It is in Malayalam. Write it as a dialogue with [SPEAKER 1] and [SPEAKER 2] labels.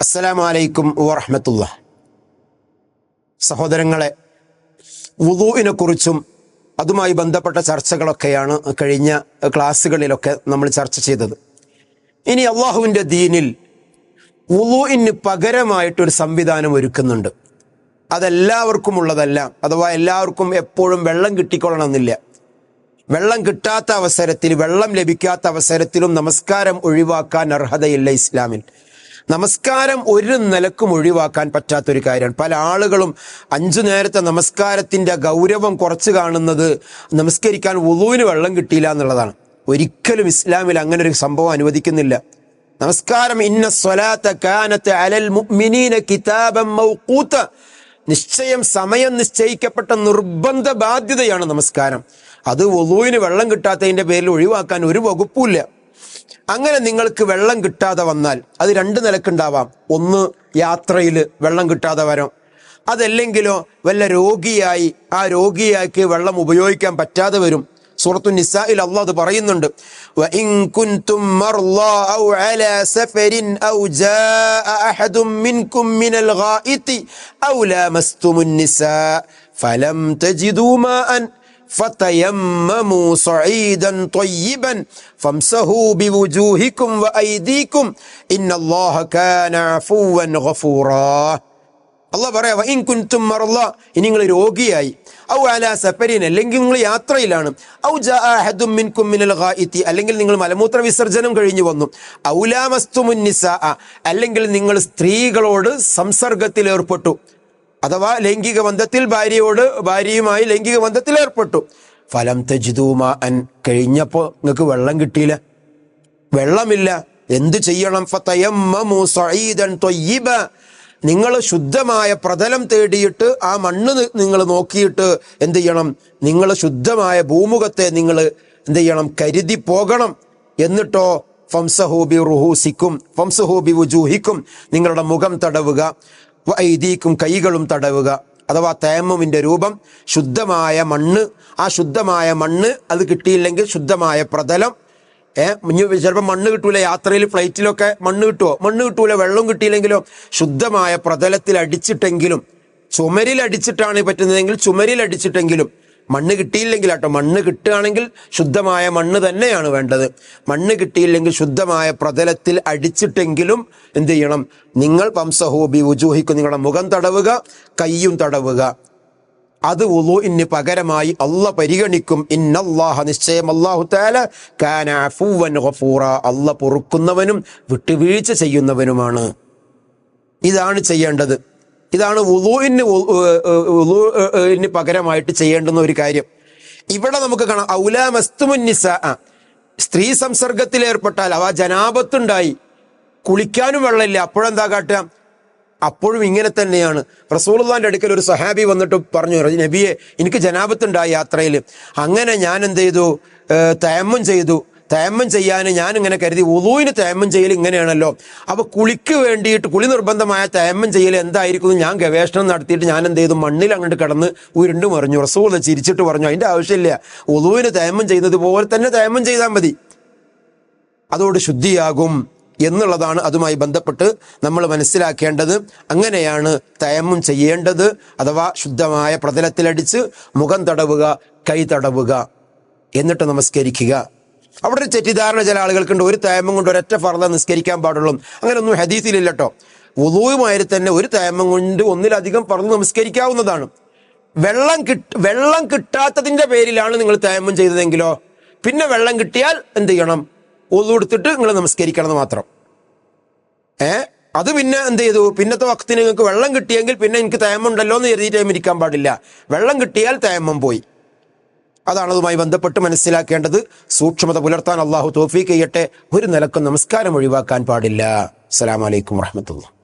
[SPEAKER 1] അസ്സലാമു അലൈക്കും വറഹമത്തുള്ള. സഹോദരങ്ങളെ വുദുവിനെ കുറിച്ചും അതുമായി ബന്ധപ്പെട്ട ചർച്ചകളൊക്കെയാണ് കഴിഞ്ഞ ക്ലാസ്സുകളിലൊക്കെ നമ്മൾ ചർച്ച ചെയ്തത്. ഇനി അള്ളാഹുവിന്റെ ദീനിൽ വുദുവിന് പകരമായിട്ടൊരു സംവിധാനം ഒരുക്കുന്നുണ്ട്. അതെല്ലാവർക്കും ഉള്ളതല്ല അഥവാ എല്ലാവർക്കും എപ്പോഴും വെള്ളം കിട്ടിക്കൊള്ളണമെന്നില്ല. വെള്ളം കിട്ടാത്ത അവസരത്തിൽ വെള്ളം ലഭിക്കാത്ത അവസരത്തിലും നമസ്കാരം ഒഴിവാക്കാൻ അർഹതയില്ല ഇസ്ലാമിൽ. നമസ്കാരം ഒരു നിലക്കും ഒഴിവാക്കാൻ പറ്റാത്തൊരു കാര്യമാണ്. പല ആളുകളും അഞ്ചു നേരത്തെ നമസ്കാരത്തിന്റെ ഗൗരവം കുറച്ച് കാണുന്നത് നമസ്കരിക്കാൻ ഉളുവിന് വെള്ളം കിട്ടിയില്ല എന്നുള്ളതാണ്. ഒരിക്കലും ഇസ്ലാമിൽ അങ്ങനെ ഒരു സംഭവം അനുവദിക്കുന്നില്ല. നമസ്കാരം ഇന്ന സ്വലാത്ത കാനത്ത് അലൽ മുഅ്മിനീന കിതാബം മൗഖൂത്ത നിശ്ചയം സമയം നിശ്ചയിക്കപ്പെട്ട നിർബന്ധ ബാധ്യതയാണ് നമസ്കാരം. അത് ഒതുവിന് വെള്ളം കിട്ടാത്തതിന്റെ പേരിൽ ഒഴിവാക്കാൻ ഒരു വകുപ്പുമില്ല അങ്ങനെ നിങ്ങൾക്ക് വെള്ളം കിട്ടാതെ വന്നാൽ അത് രണ്ട് നിലക്കുണ്ടാവാം. ഒന്ന് യാത്രയിൽ വെള്ളം കിട്ടാതെ വരാം. അതല്ലെങ്കിലോ വല്ല രോഗിയായി ആ രോഗിയാക്ക് വെള്ളം ഉപയോഗിക്കാൻ പറ്റാതെ വരും. സൂറത്തു നിസായിൽ അള്ളാഹ് അത് പറയുന്നുണ്ട്. ഫലം തജിദൂ أَوْ عَلَىٰ سَفَرٍ أَوْ جَاءَ أَحَدٌ مِّنكُم مِّنَ الْغَائِطِ أَوْ لَامَسْتُمُ النِّسَاءَ فَلَمْ تَجِدُوا مَاءً فتيمموا صعيدا طيبا فامسحوا بوجوهكم وأيديكم إن الله كان عفوا غفورا അള്ളാഹ് പറയാ ഇൻ കുൻതും മറല്ല ഇനി നിങ്ങൾ രോഗിയായി ഔ അല സഫരിൻ അല്ലെങ്കിൽ നിങ്ങൾ യാത്രയിലാണ് ഔ ജാഅഹദും മിൻകും മിനൽ ഗായിത്തി അല്ലെങ്കിൽ നിങ്ങൾ മലമൂത്ര വിസർജനം കഴിഞ്ഞു വന്നു ഔലാമസ്തുമുൻ നിസാ അല്ലെങ്കിൽ നിങ്ങൾ സ്ത്രീകളോട് സംസർഗത്തിൽ ഏർപ്പെട്ടു അഥവാ ലൈംഗിക ബന്ധത്തിൽ ഭാര്യയോട് ഭാര്യയുമായി ലൈംഗിക ബന്ധത്തിൽ ഏർപ്പെട്ടു. ഫലം തജിദൂമ അൻ കഴിഞ്ഞപ്പോൾ നിങ്ങൾക്ക് വെള്ളം കിട്ടിയില്ല. വെള്ളമില്ല. എന്തു ചെയ്യണം? നിങ്ങൾ ശുദ്ധമായ പ്രതലം തേടിയിട്ട് ആ മണ്ണ് നിങ്ങൾ നോക്കിയിട്ട് എന്ത് ചെയ്യണം? നിങ്ങൾ ശുദ്ധമായ ഭൂമുഖത്തെ നിങ്ങൾ എന്ത് ചെയ്യണം? കരുതി പോകണം. എന്നിട്ടോ ഫംസഹൂബി റുഹൂസിക്കും ഫംസഹൂബി വുജൂഹിക്കും നിങ്ങളുടെ മുഖം തടവുക. വൈദീക്കും കൈകളും തടവുക. അഥവാ തേമ്മമിന്റെ രൂപം ശുദ്ധമായ മണ്ണ്. ആ ശുദ്ധമായ മണ്ണ് അത് കിട്ടിയില്ലെങ്കിൽ ശുദ്ധമായ പ്രതലം. ഏഹ് ചിലപ്പോൾ മണ്ണ് കിട്ടൂല യാത്രയിൽ ഫ്ലൈറ്റിലൊക്കെ മണ്ണ് കിട്ടുമോ മണ്ണ് കിട്ടൂല വെള്ളം കിട്ടിയില്ലെങ്കിലോ? ശുദ്ധമായ പ്രതലത്തിൽ അടിച്ചിട്ടെങ്കിലും ചുമരിൽ അടിച്ചിട്ടാണ് പറ്റുന്നതെങ്കിൽ ചുമരിൽ അടിച്ചിട്ടെങ്കിലും മണ്ണ് കിട്ടിയില്ലെങ്കിൽ കേട്ടോ മണ്ണ് കിട്ടുകയാണെങ്കിൽ ശുദ്ധമായ മണ്ണ് തന്നെയാണ് വേണ്ടത്. മണ്ണ് കിട്ടിയില്ലെങ്കിൽ ശുദ്ധമായ പ്രതലത്തിൽ അടിച്ചിട്ടെങ്കിലും എന്ത് ചെയ്യണം? നിങ്ങൾ പംസഹോബി ഉജൂഹിക്കും നിങ്ങളുടെ മുഖം തടവുക കയ്യും തടവുക. അത് ഉളുഇന് പകരമായി അല്ല പരിഗണിക്കും. ഇന്നല്ലാഹ നിശ്ചയം അല്ലാഹു തആല കാനാഫൂവൻ ഗഫൂറ. അല്ല പൊറുക്കുന്നവനും വിട്ടുവീഴ്ച ചെയ്യുന്നവനുമാണ്. ഇതാണ് ചെയ്യേണ്ടത്. ഇതാണ് ഉളുഇന് ഉളുഇന് പകരമായിട്ട് ചെയ്യേണ്ടുന്ന ഒരു കാര്യം. ഇവിടെ നമുക്ക് കാണാം ഔലാ മസ്തുമുൻ നിസാ. സ്ത്രീ സംസർഗത്തിൽ ഏർപ്പെട്ടാൽ അവ ജനാപത്തുണ്ടായി. കുളിക്കാനും വെള്ളമില്ല. അപ്പോഴെന്താ കാട്ടുക? അപ്പോഴും ഇങ്ങനെ തന്നെയാണ്. റസൂലുള്ളാന്റെ അടുക്കൽ ഒരു സഹാബി വന്നിട്ട് പറഞ്ഞു നബിയെ എനിക്ക് ജനാപത്തുണ്ടായി യാത്രയിൽ. അങ്ങനെ ഞാൻ എന്ത് ചെയ്തു? തയമ്മം ചെയ്തു. തയമ്മം ചെയ്യാൻ ഞാൻ ഇങ്ങനെ കരുതി ഉദൂവിന് തയമ്മം ചെയ്യൽ ഇങ്ങനെയാണല്ലോ. അപ്പൊ കുളിക്ക് വേണ്ടിയിട്ട് കുളി നിർബന്ധമായ തയമ്മം ചെയ്യൽ എന്തായിരിക്കും ഞാൻ ഗവേഷണം നടത്തിയിട്ട് ഞാൻ എന്ത് ചെയ്തു? മണ്ണിൽ അങ്ങോട്ട് കിടന്ന് ഉരുണ്ട് മറിഞ്ഞു. റസൂൽ ചിരിച്ചിട്ട് പറഞ്ഞു അതിന്റെ ആവശ്യമില്ല. ഉദൂവിന് തയമ്മം ചെയ്യുന്നത് പോലെ തന്നെ തയമ്മം ചെയ്താൽ മതി. അതോട് ശുദ്ധിയാകും. എന്നുള്ളതാണ് അതുമായി ബന്ധപ്പെട്ട് നമ്മൾ മനസ്സിലാക്കേണ്ടത്. അങ്ങനെയാണ് തയമ്മും ചെയ്യേണ്ടത്. അഥവാ ശുദ്ധമായ പ്രതലത്തിലടിച്ച് മുഖം തടവുക കൈ തടവുക. എന്നിട്ട് നമസ്കരിക്കുക. അവിടെ ഒരു തെറ്റിദ്ധാരണ ചില ആളുകൾക്കുണ്ട്. ഒരു തയമ്മം കൊണ്ട് ഒരൊറ്റ ഫർദ നിസ്കരിക്കാൻ പാടുള്ളൂ. അങ്ങനെയൊന്നും ഹദീസിലില്ല കേട്ടോ ഉദൂവുമായി തന്നെ ഒരു തയമ്മം കൊണ്ട് ഒന്നിലധികം ഫർദ് നമസ്കരിക്കാവുന്നതാണ് വെള്ളം കിട്ട വെള്ളം കിട്ടാത്തതിന്റെ പേരിലാണ് നിങ്ങൾ തയമം ചെയ്തതെങ്കിലോ പിന്നെ വെള്ളം കിട്ടിയാൽ എന്ത് ചെയ്യണം? ഒതു എടുത്തിട്ട് നിങ്ങൾ നമസ്കരിക്കണം മാത്രം. ഏ? അത് പിന്നെ എന്ത് ചെയ്തു? പിന്നത്തെ വക്തിന് നിങ്ങൾക്ക് വെള്ളം കിട്ടിയെങ്കിൽ പിന്നെ എനിക്ക് തേമുണ്ടല്ലോ എന്ന് കരുതി ടൈം ഇരിക്കാൻ പാടില്ല. വെള്ളം കിട്ടിയാൽ തയമം പോയി. അതാണ് അതുമായി ബന്ധപ്പെട്ട് മനസ്സിലാക്കേണ്ടത്. സൂക്ഷ്മത പുലർത്താൻ അള്ളാഹു തോഫീക്ക് ചെയ്യട്ടെ. ഒരു നിലക്കും നമസ്കാരം ഒഴിവാക്കാൻ പാടില്ല. അസ്സലാമലൈക്കും വറഹമത്തുള്ള